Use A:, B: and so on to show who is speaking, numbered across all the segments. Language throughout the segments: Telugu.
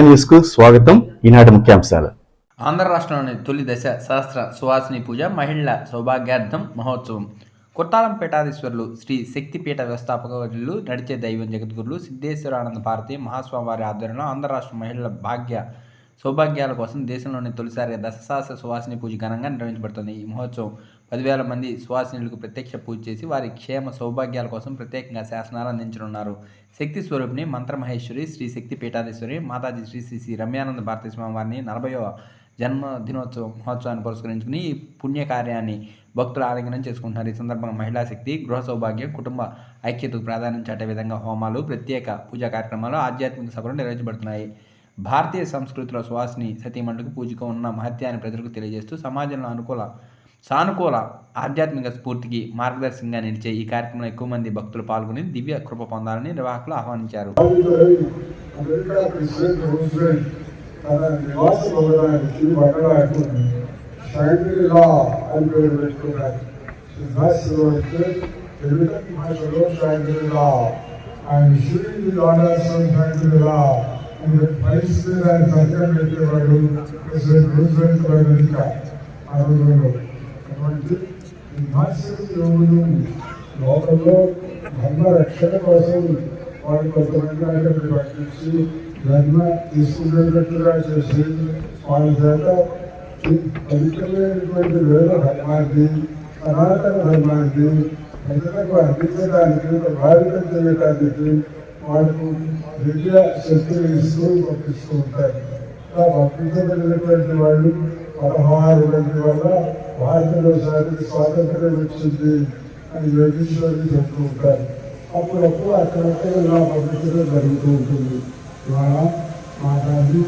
A: న్యూస్కు స్వాగతం. ఈనాటి ముఖ్యాంశాలు.
B: ఆంధ్ర రాష్ట్రంలోని తొలి దశ సహస్ర సువాసిని పూజ మహిళల సౌభాగ్యార్థం మహోత్సవం. కొట్టాలం పీఠాధీశ్వరులు శ్రీ శక్తిపీఠ వ్యవస్థాపకులు నడిచే దైవం జగద్గురులు సిద్ధేశ్వరానంద భారతి మహాస్వామివారి ఆధ్వర్యంలో ఆంధ్ర రాష్ట్ర మహిళల భాగ్య సౌభాగ్యాల కోసం దేశంలోని తొలిసారిగా దశశాస్త్ర సువాసిని పూజ ఘనంగా నిర్వహించబడుతుంది ఈ మహోత్సవం. పదివేల మంది సువాసినులకు ప్రత్యక్ష పూజ చేసి వారి క్షేమ సౌభాగ్యాల కోసం ప్రత్యేకంగా శాసనాలు అందించనున్నారు. శక్తి స్వరూపిణి మంత్రమహేశ్వరి శ్రీ శక్తి పీఠాధీశ్వరి మాతాజీ శ్రీ శ్రీ శ్రీ రమ్యానంద భారతీ స్వామి వారిని నలభైవ జన్మ దినోత్సవ మహోత్సవాన్ని పురస్కరించుకుని ఈ పుణ్యకార్యాన్ని భక్తులు ఆలింగనం చేసుకుంటున్నారు. ఈ సందర్భంగా మహిళా శక్తి గృహ సౌభాగ్యం కుటుంబ ఐక్యతకు ప్రాధాన్యం చాటే విధంగా హోమాలు ప్రత్యేక పూజా కార్యక్రమాలు ఆధ్యాత్మిక సభలు నిర్వహించబడుతున్నాయి. భారతీయ సంస్కృతిలో సువాసిని సతీమణులకు పూజకు ఉన్న మహత్యాన్ని ప్రజలకు తెలియజేస్తూ సమాజంలో అనుకూల సానుకూల ఆధ్యాత్మిక స్ఫూర్తికి మార్గదర్శకంగా నిలిచే ఈ కార్యక్రమంలో ఎక్కువ మంది భక్తులు పాల్గొని దివ్య కృప పొందాలని నిర్వాహకులు ఆహ్వానించారు.
C: పరిస్థితి ఆయన సంఖ్య పెట్టేవాడు ప్రెసిడెంట్ రూజ్వెల్ట్ అమెరికా ఆ రోజుల్లో అటువంటి నివాసం యోగులు లోకంలో ధర్మ రక్షణ కోసం వాళ్ళు కొంతమంది ఆయనకు పట్టించి ధర్మ తీసుకునేటట్టుగా చేసి వాళ్ళ చేత పవిత్రమైనటువంటి వేద ధర్మాన్ని సనాతన ధర్మాన్ని ప్రజలకు అందించడానికి ప్రభావితం చేయడానికి వాళ్ళకు దివ్య శక్తిని ఇస్తూ పంపిస్తూ ఉంటారు ఆ పంపించబడినటువంటి వాళ్ళు పదహారు మంది వల్ల భారతదేశానికి స్వాతంత్రం వచ్చింది అని యోగేశ్వరులు చెప్తూ ఉంటారు. అప్పుడప్పుడు అక్కడక్కడ ఇలా పంపించడం జరుగుతూ ఉంటుంది. ద్వారా మా తల్లి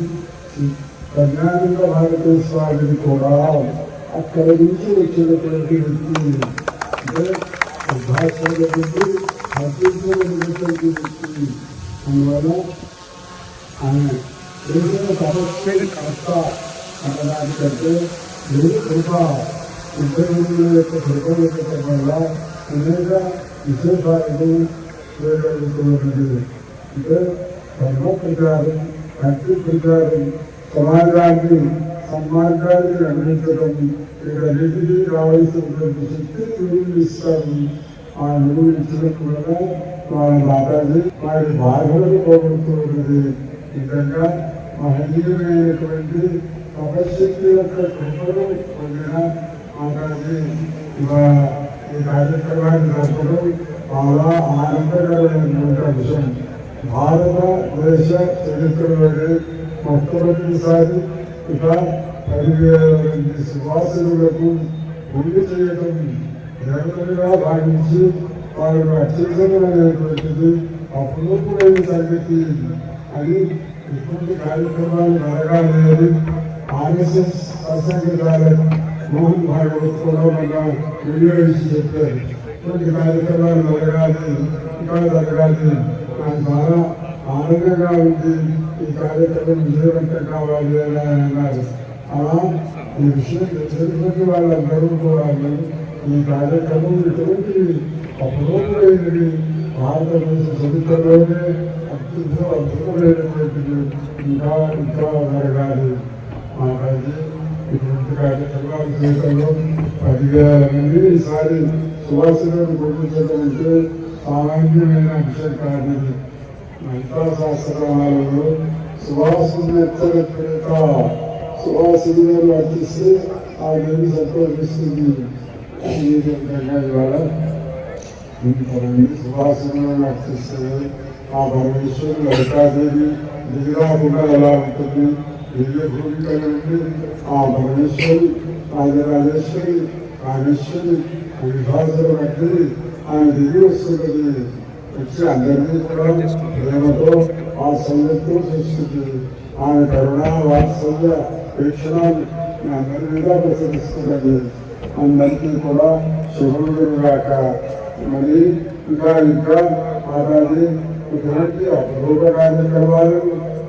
C: కన్యాకుల భారతదేశానికి కూడా అక్కడ నుంచి వచ్చినటువంటి వ్యక్తి. అంటే భాషల నుండి అద్భుతమైనటువంటి వ్యక్తి అందువల్ల ఆయన ఏదైనా సమస్య కర్త అనడానికంటే దేవుడి కృప. ఇద్దరు యొక్క కృప ఉండటం వల్ల అనేక విశేషాలను చేయగలుగుతున్నది అంటే ధర్మ ప్రచారం భక్తి ప్రచారం సమాజాన్ని సన్మార్గాన్ని అందించడం వీటన్నిటికీ కావలసినటువంటి శక్తి గురువులు ఇస్తారు ఆ గురువులు ఇచ్చినప్పుడు కూడా వారి మాతాజీ వారి బాధలను పోగొడుతున్నది. విధంగా మహనీయమైనటువంటి తపశక్తి యొక్క కృపను పొందిన మాతాజీ ఈ కార్యక్రమాన్ని జరపడం చాలా ఆనందకరమైనటువంటి అంశం భారతదేశ చరిత్రలోనే మొట్టమొదటిసారి ఇక పదివేల మంది సువాసులకు గుండె చేయడం దేవతలుగా భావించి వారు అత్యంతమైనటువంటిది అపురూపమైన సంగతి అని ఇటువంటి కార్యక్రమాలు జరగాలి ఆర్ఎస్ఎస్ ప్రసంగితాలు మోహన్ భాగవత్ కూడా మన వీడియో ఇచ్చి చెప్పారు ఇటువంటి కార్యక్రమాలు జరగాలి ఇంకా జరగాలి నాకు చాలా ఆనందంగా ఉంది ఈ కార్యక్రమం విజయవంతం కావాలి అని ఆయన అన్నారు అలా ఈ విషయం తెలిసినటువంటి వాళ్ళందరూ కూడా ఈ కార్యక్రమం ఇటువంటి అపురూపమైనది భారతదేశ చరిత్రలోనే అత్యంత అద్భుతమైనటువంటిది ఇంకా ఇంకా జరగాలి మాట్లాడి ఇటువంటి కార్యక్రమాలు చేయడంలో పదివేల మంది ఈసారి సువాసనను గుర్తించడం అంటే సామాన్యమైన అంశం కాదు మిగతా శాస్త్రాలలో సువాసన ఎత్తలేక గారు అర్పిస్తే ఆ దేవి సంతోషిస్తుంది ఈ విధంగా ఇవాళ ఇంతమంది సువాసనలను అర్పిస్తుంది ఆ పరమేశ్వరుడు లలితాదేవి దిగిరాకుండా ఎలా ఉంటుంది? దివ్య భూమిక నుండి ఆ పరమేశ్వరి రాజరాజేశ్వరి రాజేశ్వరి విభాసన బట్టి ఆయన దిగి వస్తున్నది వచ్చి అందరినీ కూడా ప్రేమతో ఆ సంగతితో చూస్తుంది ఆయన కరుణ వాత్సల్య వీక్షణాలు మీ అందరి మీద ప్రసరిస్తున్నది అందరికీ కూడా శుభములు రాక మరి ఇంకా ఇంకా మాతాజీ ఇటువంటి అపరూప కార్యక్రమాలు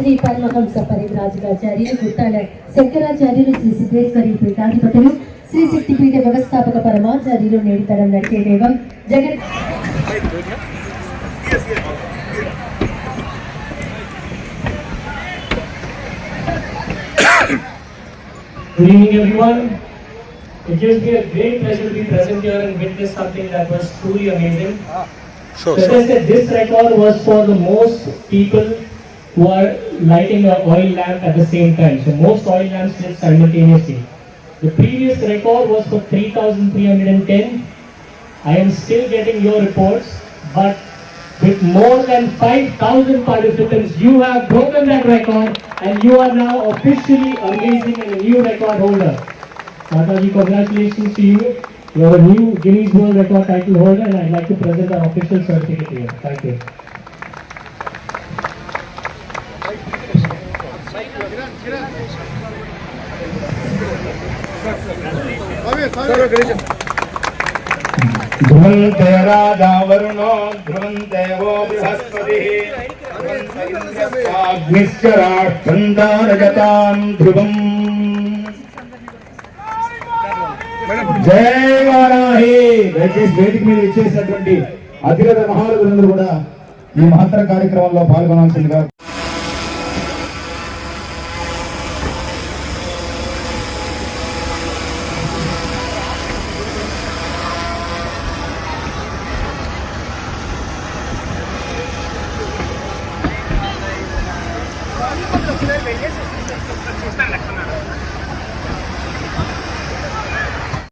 D: శ్రీ పరమహంస పరివ్రాజకాచార్యులు గుట్టాల శంకరాచార్యులు శ్రీ సిద్ధేశ్వరి పీఠాధిపతులు శ్రీ శక్తిపీఠ వ్యవస్థాపక పరమాచార్యులు నేడితడం నడిచే దేవం Jagan
E: Good evening, everyone. It gives me a great pleasure to be present here and witness something that was truly amazing. so as I said, this record was for the most people who are lighting an oil lamp at the same time. So most oil lamps lit simultaneously. The previous record was for 3,310. I am still getting your reports, but with more than 5,000 participants, you have broken that record and you are now officially amazing and a new record holder. Mataji, congratulations to you. You are a new Guinness World Record title holder and I'd like to present our official certificate you. Thank you.
F: ధ్రువంతరాజావరుణో ధ్రువం ధ్రువం జయ వారాహి దయచేసి వేదిక మీద ఇచ్చేసినటువంటి అధిగత మహారాజులందరూ కూడా ఈ మహత్తర కార్యక్రమంలో పాల్గొనాల్సిందిగా bellezas.